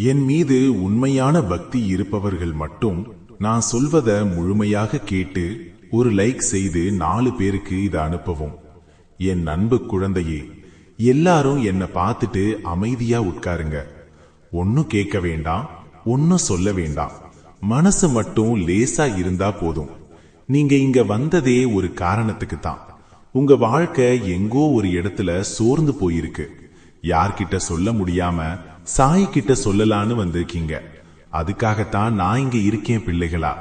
என் மீது உண்மையான பக்தி இருப்பவர்கள் மட்டும் நான் சொல்வத முழுமையாக கேட்டு ஒரு லைக் செய்து நாலு பேருக்கு இதை அனுப்பவும். என் அன்பு குழந்தையே எல்லாரும் என்னை பார்த்துட்டு அமைதியா உட்காருங்க. ஒன்னும் கேட்க வேண்டாம் ஒன்னும் சொல்ல வேண்டாம். மனசு மட்டும் லேசா இருந்தா போதும். நீங்க இங்க வந்ததே ஒரு காரணத்துக்கு தான். உங்க வாழ்க்கை எங்கோ ஒரு இடத்துல சோர்ந்து போயிருக்கு. யார்கிட்ட சொல்ல முடியாம சாய் கிட்ட சொல்லலான்னு வந்திருக்கீங்க. அதுக்காகத்தான் நான் இங்க இருக்கேன் பிள்ளைகளா.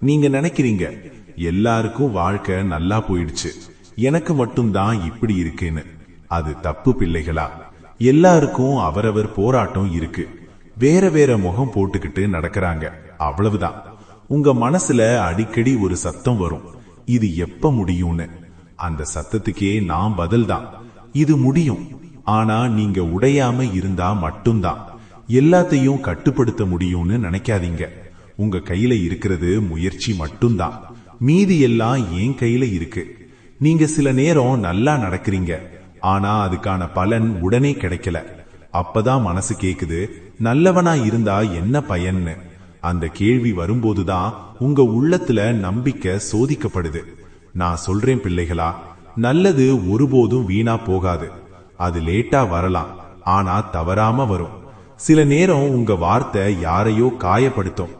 நீங்க நினைக்கிறீங்க எல்லாருக்கும் வாழ்க்கை நல்லா போயிடுச்சு. எனக்கு மட்டும்தான் இப்படி இருக்கேன்னு. அது தப்பு பிள்ளைகளா. எல்லாருக்கும் அவரவர் போராட்டம் இருக்கு. வேற வேற முகம் போட்டுக்கிட்டு நடக்கிறாங்க. அவ்வளவுதான். உங்க மனசுல அடிக்கடி ஒரு சத்தம் வரும். இது எப்ப முடியும்னு. அந்த சத்தத்துக்கே நான் பதில் தான் இது முடியும். ஆனா நீங்க உடையாம இருந்தா மட்டும்தான். எல்லாத்தையும் கட்டுப்படுத்த முடியும்னு நினைக்காதீங்க. உங்க கையில இருக்கிறது முயற்சி மட்டும்தான். மீதி எல்லாம் என் கையில இருக்கு. நீங்க சில நேரம் நல்லா நடக்கிறீங்க. ஆனா அதுக்கான பலன் உடனே கிடைக்கல. அப்பதான் மனசு கேக்குது நல்லவனா இருந்தா என்ன பயன்னு. அந்த கேள்வி வரும்போதுதான் உங்க உள்ளத்துல நம்பிக்கை சோதிக்கப்படுது. நான் சொல்றேன் பிள்ளைகளா நல்லது ஒருபோதும் வீணா போகாது. அது லேட்டா வரலாம். ஆனா தவறாம வரும். சில நேரம் உங்க வார்த்தை யாரையோ காயப்படுத்தும்.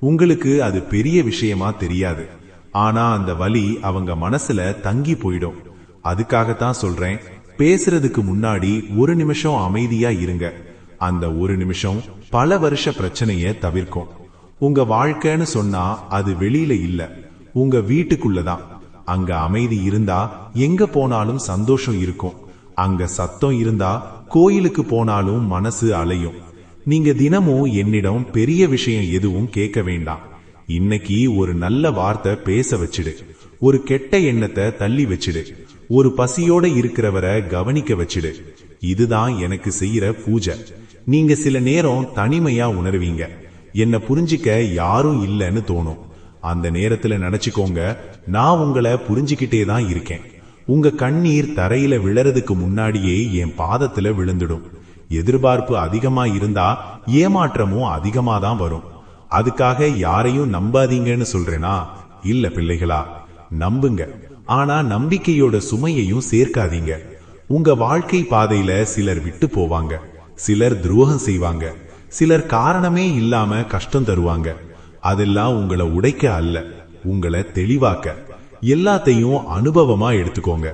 உங்களுக்கு அது பெரிய விஷயமா தெரியாது. ஆனா அந்த வலி அவங்க மனசுல தங்கி போயிடும். அதுக்காகத்தான் சொல்றேன். பேசுறதுக்கு முன்னாடி ஒரு நிமிஷம் அமைதியா இருங்க. அந்த ஒரு நிமிஷம் பல வருஷ பிரச்சனைய தவிர்க்கும். உங்க வாழ்க்கைன்னு சொன்னா அது வெளியில இல்ல. உங்க வீட்டுக்குள்ளதான். அங்க அமைதி இருந்தா எங்க போனாலும் சந்தோஷம் இருக்கும். அங்க சத்தம் இருந்தா கோயிலுக்கு போனாலும் மனசு அலையும். நீங்க தினமும் என்னிடம் பெரிய விஷயம் எதுவும் கேட்க வேண்டாம். இன்னைக்கு ஒரு நல்ல வார்த்தை பேச வச்சிடு. ஒரு கெட்ட எண்ணத்தை தள்ளி வச்சிடு. ஒரு பசியோட இருக்கிறவரை கவனிக்க வச்சிடு. இதுதான் எனக்கு செய்யற பூஜை. நீங்க சில நேரம் தனிமையா உணர்வீங்க. என்ன புரிஞ்சிக்க யாரும் இல்லைன்னு தோணும். அந்த நேரத்துல நினைச்சுக்கோங்க நான் உங்களை புரிஞ்சுக்கிட்டே தான் இருக்கேன். உங்க கண்ணீர் தரையில விழறதுக்கு முன்னாடியே என் பாதத்துல விழுந்துடும். எதிர்பார்ப்பு அதிகமா இருந்தா ஏமாற்றமும் அதிகமா தான் வரும். அதுக்காக யாரையும் நம்பாதீங்கன்னு சொல்றேனா? இல்ல பிள்ளைகளா நம்புங்க. ஆனா நம்பிக்கையோட சுமையையும் சேர்க்காதீங்க. உங்க வாழ்க்கை பாதையில சிலர் விட்டு போவாங்க. சிலர் துரோகம் செய்வாங்க. சிலர் காரணமே இல்லாம கஷ்டம் தருவாங்க. அதெல்லாம் உங்களை உடைக்க அல்ல. உங்களை தெளிவாக்க. எல்லாத்தையும் அனுபவமா எடுத்துக்கோங்க.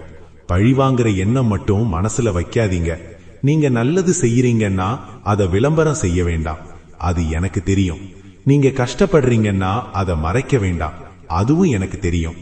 பழிவாங்கிற எண்ணம் மட்டும் மனசுல வைக்காதீங்க. நீங்க நல்லது செய்யறீங்கன்னா அதை விளம்பரம் செய்ய வேண்டாம். அது எனக்கு தெரியும். நீங்க கஷ்டப்படுறீங்கன்னா அதை மறைக்க வேண்டாம். அதுவும் எனக்கு தெரியும்.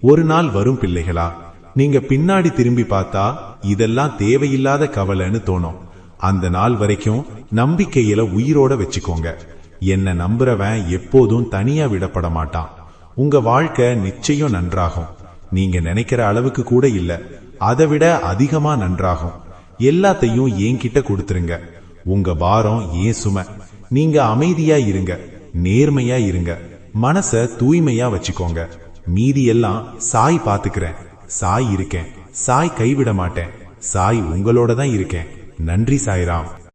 ஒரு நாள் வரும் பிள்ளைகளா நீங்க பின்னாடி திரும்பி பார்த்தா இதெல்லாம் தேவையில்லாத கவலைன்னு தோணும். அந்த நாள் வரைக்கும் நம்பிக்கையில உயிரோட வச்சுக்கோங்க. என்ன நம்புறவன் எப்போதும் தனியா விடப்பட மாட்டான். உங்க வாழ்க்கை நிச்சயம் நன்றாகும். நீங்க நினைக்கிற அளவுக்கு கூட இல்ல. அதை விட அதிகமா நன்றாகும். எல்லாத்தையும் என்கிட்ட கொடுத்துருங்க. உங்க பாரம் ஏன் சுமை? நீங்க அமைதியா இருங்க. நேர்மையா இருங்க. மனச தூய்மையா வச்சுக்கோங்க. மீதி எல்லாம் சாய் பாத்துக்கிறேன். சாய் இருக்கேன். சாய் கைவிட மாட்டேன். சாய் உங்களோட தான் இருக்கேன். நன்றி சாய்ராம்.